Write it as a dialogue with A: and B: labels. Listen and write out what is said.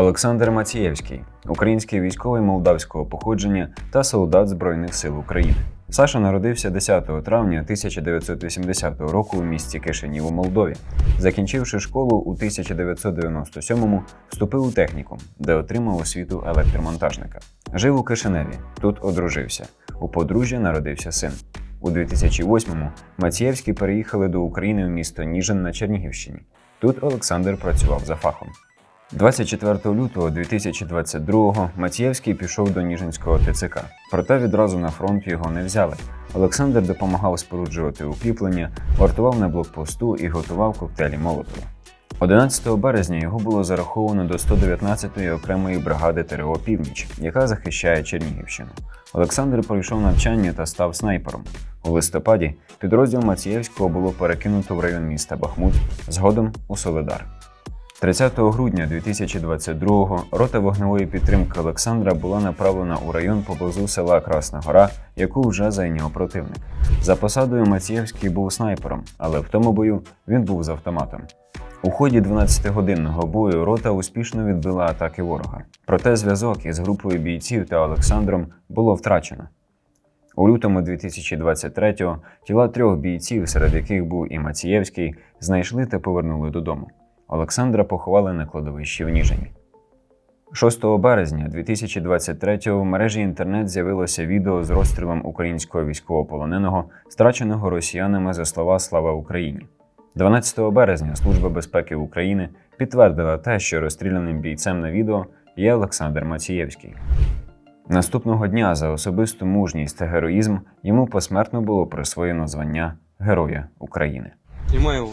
A: Олександр Мацієвський, український військовий молдавського походження та солдат Збройних сил України. Саша народився 10 травня 1980 року у місті Кишинів у Молдові. Закінчивши школу у 1997-му, вступив у технікум, де отримав освіту електромонтажника. Жив у Кишиневі, тут одружився. У подружжя народився син. У 2008-му Мацієвські переїхали до України в місто Ніжин на Чернігівщині. Тут Олександр працював за фахом. 24 лютого 2022-го Мацієвський пішов до Ніжинського ТЦК, проте відразу на фронт його не взяли. Олександр допомагав споруджувати укріплення, вартував на блокпосту і готував коктейлі Молотова. 11 березня його було зараховано до 119-ї окремої бригади ТРО Північ, яка захищає Чернігівщину. Олександр пройшов навчання та став снайпером. У листопаді підрозділ Мацієвського було перекинуто в район міста Бахмут, згодом у Соледар. 30 грудня 2022-го рота вогневої підтримки Олександра була направлена у район поблизу села Красна Гора, яку вже зайняв противник. За посадою Мацієвський був снайпером, але в тому бою він був з автоматом. У ході 12-годинного бою рота успішно відбила атаки ворога. Проте зв'язок із групою бійців та Олександром було втрачено. У лютому 2023-го тіла трьох бійців, серед яких був і Мацієвський, знайшли та повернули додому. Олександра поховали на кладовищі в Ніжині. 6 березня 2023-го в мережі інтернет з'явилося відео з розстрілом українського військовополоненого, страченого росіянами за слова Слава Україні. 12 березня Служба безпеки України підтвердила те, що розстріляним бійцем на відео є Олександр Мацієвський. Наступного дня за особисту мужність та героїзм йому посмертно було присвоєно звання Героя України.
B: Его.